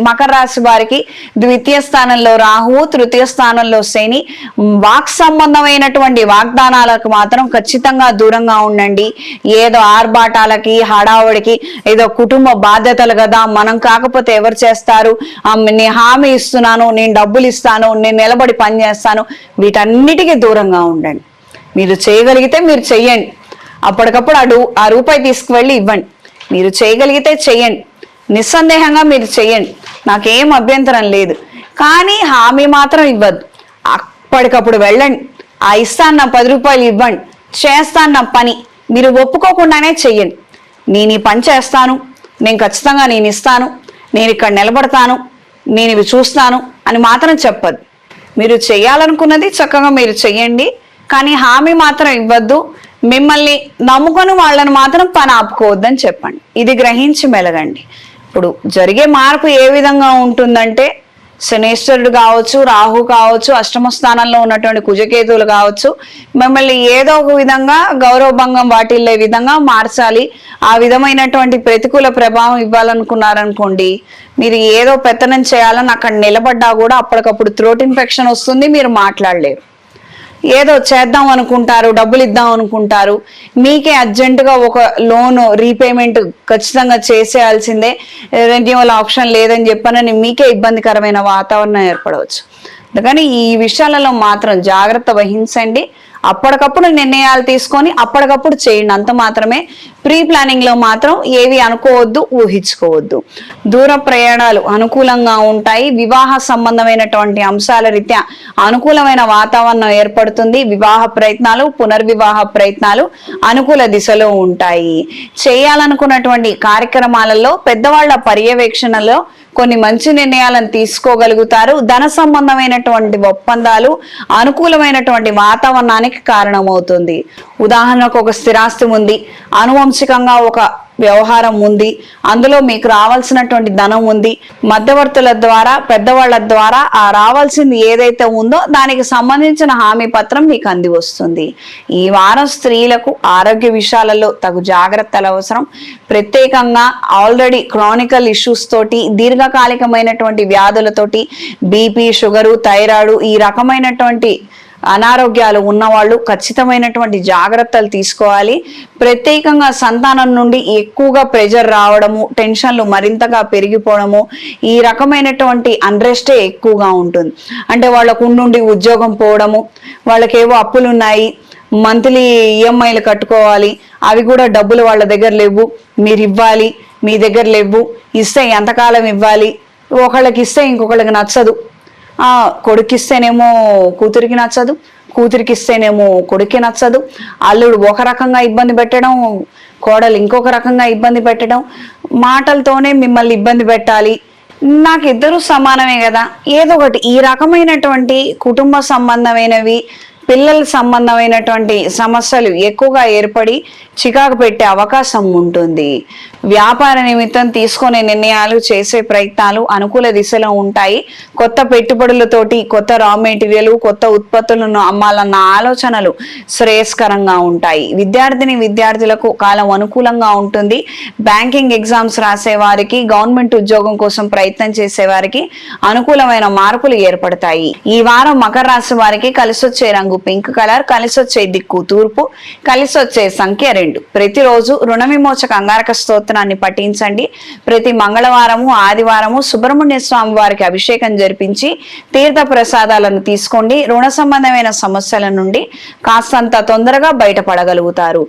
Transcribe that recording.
మకర రాశి వారికి ద్వితీయ స్థానంలో రాహువు తృతీయ స్థానంలో శని. వాక్ సంబంధమైనటువంటి వాగ్దానాలకు మాత్రం ఖచ్చితంగా దూరంగా ఉండండి. ఏదో ఆర్భాటాలకి హడావుడికి ఏదో కుటుంబ బాధ్యతలు కదా మనం కాకపోతే ఎవరు చేస్తారు? ఆ, నేను హామీ ఇస్తున్నాను నేను డబ్బులు ఇస్తాను నేను నిలబడి పని చేస్తాను. వీటన్నిటికీ దూరంగా ఉండండి. మీరు చేయగలిగితే మీరు చెయ్యండి. అప్పటికప్పుడు అడు ఆ రూపాయి తీసుకువెళ్ళి ఇవ్వండి. మీరు చేయగలిగితే చెయ్యండి. నిస్సందేహంగా మీరు చేయండి. నాకేం అభ్యంతరం లేదు. కానీ హామీ మాత్రం ఇవ్వద్దు. అప్పటికప్పుడు వెళ్ళండి. ఆ ఇస్తాను నా పది రూపాయలు ఇవ్వండి. చేస్తాను నా పని. మీరు ఒప్పుకోకుండానే చెయ్యండి. నేను ఈ పని చేస్తాను. నేను ఖచ్చితంగా నేను ఇస్తాను. నేను ఇక్కడ నిలబడతాను. నేను ఇవి చూస్తాను అని మాత్రం చెప్పదు. మీరు చేయాలనుకున్నది చక్కగా మీరు చెయ్యండి. కానీ హామీ మాత్రం ఇవ్వద్దు. మిమ్మల్ని నమ్ముకొని వాళ్ళని మాత్రం పని ఆపుకోవద్దని చెప్పండి. ఇది గ్రహించి మెలగండి. ఇప్పుడు జరిగే మార్పు ఏ విధంగా ఉంటుందంటే శనేశ్వరుడు కావచ్చు రాహు కావచ్చు అష్టమ స్థానంలో ఉన్నటువంటి కుజకేతువులు కావచ్చు మిమ్మల్ని ఏదో ఒక విధంగా గౌరవభంగం వాటిల్లే విధంగా మార్చాలి. ఆ విధమైనటువంటి ప్రతికూల ప్రభావం ఇవ్వాలనుకున్నారనుకోండి మీరు ఏదో పెత్తనం చేయాలని అక్కడ నిలబడ్డా కూడా అప్పటికప్పుడు త్రోట్ ఇన్ఫెక్షన్ వస్తుంది మీరు మాట్లాడలేరు. ఏదో చేద్దాం అనుకుంటారు డబ్బులు ఇద్దాం అనుకుంటారు. మీకే అర్జెంటుగా ఒక లోన్ రీపేమెంట్ ఖచ్చితంగా చేసేయాల్సిందే. రెన్యువల్ ఆప్షన్ లేదని చెప్పనని మీకే ఇబ్బందికరమైన వాతావరణం ఏర్పడవచ్చు. అందుకని ఈ విషయాలలో మాత్రం జాగ్రత్త వహించండి. అప్పటికప్పుడు నిర్ణయాలు తీసుకొని అప్పటికప్పుడు చేయండి. అంత మాత్రమే ప్రీ ప్లానింగ్లో మాత్రం ఏవి అనుకోవద్దు ఊహించుకోవద్దు. దూర ప్రయాణాలు అనుకూలంగా ఉంటాయి. వివాహ సంబంధమైనటువంటి అంశాల రీత్యా అనుకూలమైన వాతావరణం ఏర్పడుతుంది. వివాహ ప్రయత్నాలు పునర్వివాహ ప్రయత్నాలు అనుకూల దిశలో ఉంటాయి. చేయాలనుకున్నటువంటి కార్యక్రమాలలో పెద్దవాళ్ళ పర్యవేక్షణలో కొన్ని మంచి నిర్ణయాలను తీసుకోగలుగుతారు. ధన సంబంధమైనటువంటి ఒప్పందాలు అనుకూలమైనటువంటి వాతావరణానికి కారణమవుతుంది. ఉదాహరణకు ఒక స్థిరాస్తి ఉంది. అనువంశికంగా ఒక వ్యవహారం ఉంది. అందులో మీకు రావాల్సినటువంటి ధనం ఉంది. మధ్యవర్తుల ద్వారా పెద్దవాళ్ళ ద్వారా ఆ రావాల్సింది ఏదైతే ఉందో దానికి సంబంధించిన హామీ పత్రం మీకు అంది వస్తుంది. ఈ వారం స్త్రీలకు ఆరోగ్య విషయాలలో తగు జాగ్రత్తలు అవసరం. ప్రత్యేకంగా ఆల్రెడీ క్రానికల్ ఇష్యూస్ తోటి దీర్ఘకాలికమైనటువంటి వ్యాధులతోటి బీపీ షుగరు థైరాయిడ్ ఈ రకమైనటువంటి అనారోగ్యాలు ఉన్నవాళ్ళు ఖచ్చితమైనటువంటి జాగ్రత్తలు తీసుకోవాలి. ప్రత్యేకంగా సంతానం నుండి ఎక్కువగా ప్రెజర్ రావడము టెన్షన్లు మరింతగా పెరిగిపోవడము ఈ రకమైనటువంటి అన్రెస్టే ఎక్కువగా ఉంటుంది. అంటే వాళ్ళకు ఉండి ఉద్యోగం పోవడము వాళ్ళకేవో అప్పులు ఉన్నాయి మంత్లీ ఈఎంఐలు కట్టుకోవాలి అవి కూడా డబ్బులు వాళ్ళ దగ్గర లేవు మీరు ఇవ్వాలి మీ దగ్గర లేవు ఇస్తే ఎంతకాలం ఇవ్వాలి ఒకళ్ళకి ఇస్తే ఇంకొకళ్ళకి నచ్చదు. ఆ కొడుకిస్తేనేమో కూతురికి నచ్చదు కూతురికి ఇస్తేనేమో కొడుక్కి నచ్చదు. అల్లుడు ఒక రకంగా ఇబ్బంది పెట్టడం కోడలు ఇంకొక రకంగా ఇబ్బంది పెట్టడం మాటలతోనే మిమ్మల్ని ఇబ్బంది పెట్టాలి. నాకు ఇద్దరు సమానమే కదా. ఏదో ఒకటి ఈ రకమైనటువంటి కుటుంబ సంబంధమైనవి పిల్లల సంబంధమైనటువంటి సమస్యలు ఎక్కువగా ఏర్పడి చికాకు పెట్టే అవకాశం ఉంటుంది. వ్యాపార నిమిత్తం తీసుకునే నిర్ణయాలు చేసే ప్రయత్నాలు అనుకూల దిశలో ఉంటాయి. కొత్త పెట్టుబడులతోటి కొత్త రా మెటీరియల్ కొత్త ఉత్పత్తులను అమ్మాలన్న ఆలోచనలు శ్రేయస్కరంగా ఉంటాయి. విద్యార్థిని విద్యార్థులకు కాలం అనుకూలంగా ఉంటుంది. బ్యాంకింగ్ ఎగ్జామ్స్ రాసే వారికి గవర్నమెంట్ ఉద్యోగం కోసం ప్రయత్నం చేసే వారికి అనుకూలమైన మార్పులు ఏర్పడతాయి. ఈ వారం మకర రాశి వారికి కలిసొచ్చే రంగు పింక్ కలర్ కలిసొచ్చే దిక్కు తూర్పు కలిసొచ్చే సంఖ్య రెండు. ప్రతిరోజు రుణ విమోచక అంగారక స్తోత్రాన్ని పఠించండి. ప్రతి మంగళవారము ఆదివారము సుబ్రహ్మణ్య స్వామి వారికి అభిషేకం జరిపించి తీర్థ ప్రసాదాలను తీసుకోండి. రుణ సంబంధమైన సమస్యల నుండి కాస్తంత తొందరగా బయటపడగలుగుతారు.